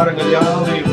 Guadalajara,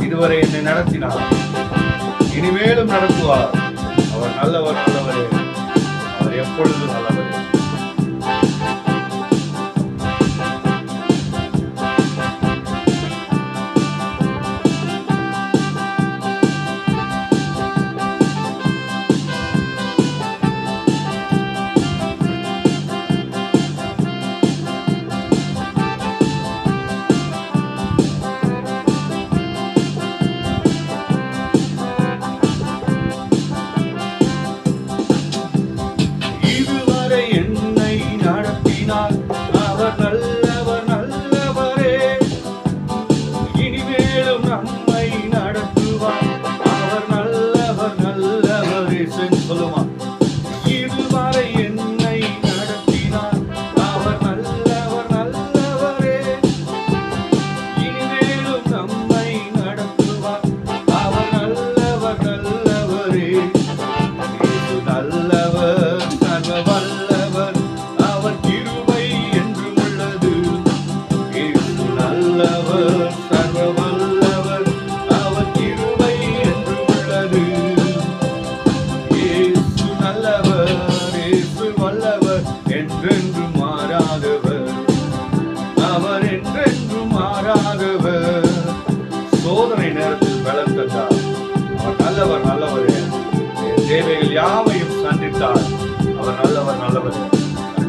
இதுவரை என்னை நடத்தினார். இனிமேலும் நடத்துவார். அவர் நல்லவர் நல்லவரே. அவர் எப்பொழுதும் நல்லவரே. Tchau.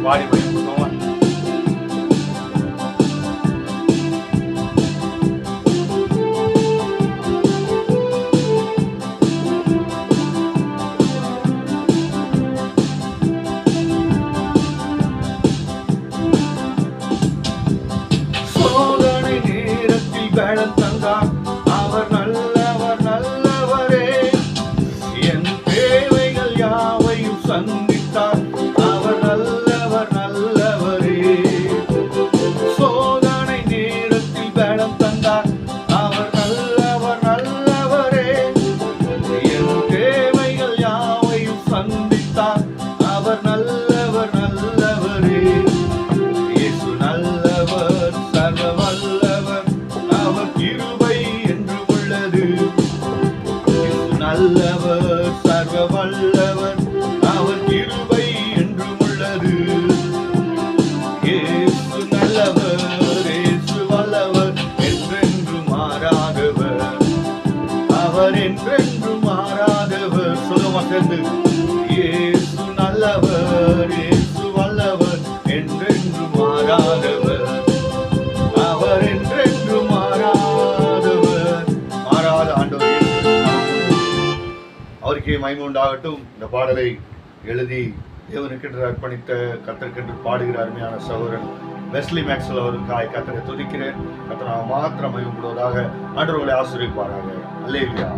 body weight was going. ಬೇಡ ತಂಗ சொல்லுமா சேர்ந்து இயேசு நல்லவர் இயேசு வல்லவர் என்றென்றும் மாறாதவர். அவர் என்றென்று மாறாதவர். மாறாத ஆண்டவர் அவருக்கே மகிமை உண்டாகட்டும். இந்த பாடலை எழுதி தேவனுக்கென்று அர்ப்பணித்த கத்தருக்கென்று பாடுகிற அருமையான சகோதரன் வெஸ்லி மேக்ஸ்வெல் அவருக்காய் கத்தனை துதிக்கிறேன். கத்தரை மாத்திரம் மகிமைப்படுவதாக ஆண்டவர்களை ஆசிரியப்பாராக அல்லேலியா.